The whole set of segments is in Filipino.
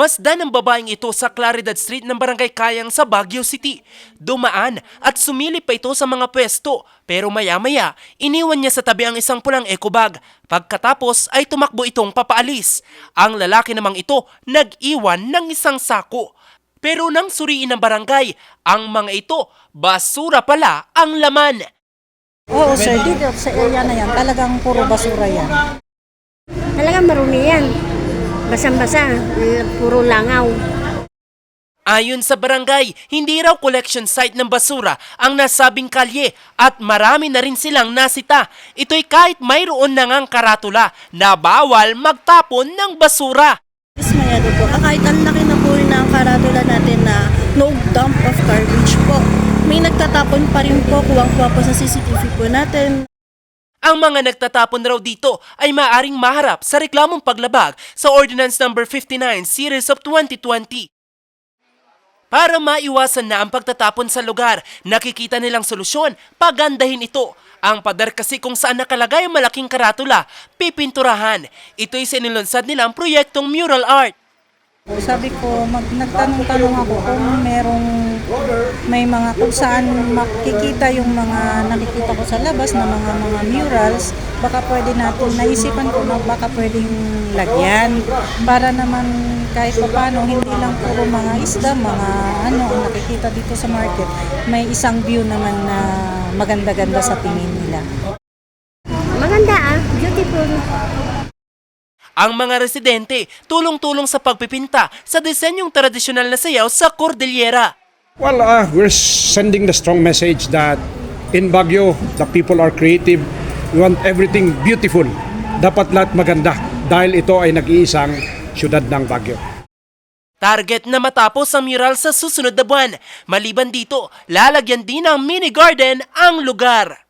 Masdan ang babaeng ito sa Claridad Street ng Barangay Kayang sa Baguio City. Dumaan at sumilip pa ito sa mga pwesto pero maya-maya iniwan niya sa tabi ang isang pulang eco bag. Pagkatapos ay tumakbo itong papaalis. Ang lalaki namang ito nag-iwan ng isang sako. Pero nang suriin ng barangay, ang mga ito basura pala ang laman. Oo sir, dito sa area na yan, talagang puro basura yan. Talagang marumi yan. Basang-basa. eh, Puro langaw. Ayon sa barangay, hindi raw collection site ng basura ang nasabing kalye at marami na rin silang nasita. Ito'y kahit mayroon na ngang karatula na bawal magtapon ng basura. Dismayado po. Ah, kahit ang laki na po rin ng karatula natin na no dump of garbage po. May nagtatapon pa rin po, kuwang-kuwa po sa CCTV po natin. Ang mga nagtatapon raw dito ay maaring maharap sa reklamong paglabag sa Ordinance No. 59 Series of 2020. Para maiwasan na ang pagtatapon sa lugar, nakikita nilang solusyon, pagandahin ito. Ang pader kasi kung saan nakalagay ang malaking karatula, pipinturahan. Ito'y sinilunsad nilang proyektong mural art. Sabi ko, mag, nagtanong-tanong ako kung merong may mga kung saan makikita yung mga nakikita ko sa labas na mga mga murals, baka pwede natin, naisipan ko na baka pwedeng lagyan para naman kahit paano hindi lang puro mga isda, mga ano ang nakikita dito sa market, may isang view naman na maganda-ganda sa tingin nila. Maganda ah. Beautiful. Ang mga residente tulong-tulong sa pagpipinta sa disenyong tradisyonal na sayaw sa Cordillera. Well, uh, we're sending the strong message that in Baguio, the people are creative. We want everything beautiful. Dapat lahat maganda dahil ito ay nag-iisang syudad ng Baguio. Target na matapos ang mural sa susunod na buwan. Maliban dito, lalagyan din ng mini garden ang lugar.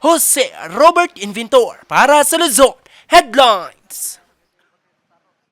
Jose Robert Inventor para sa Luzon Headlines.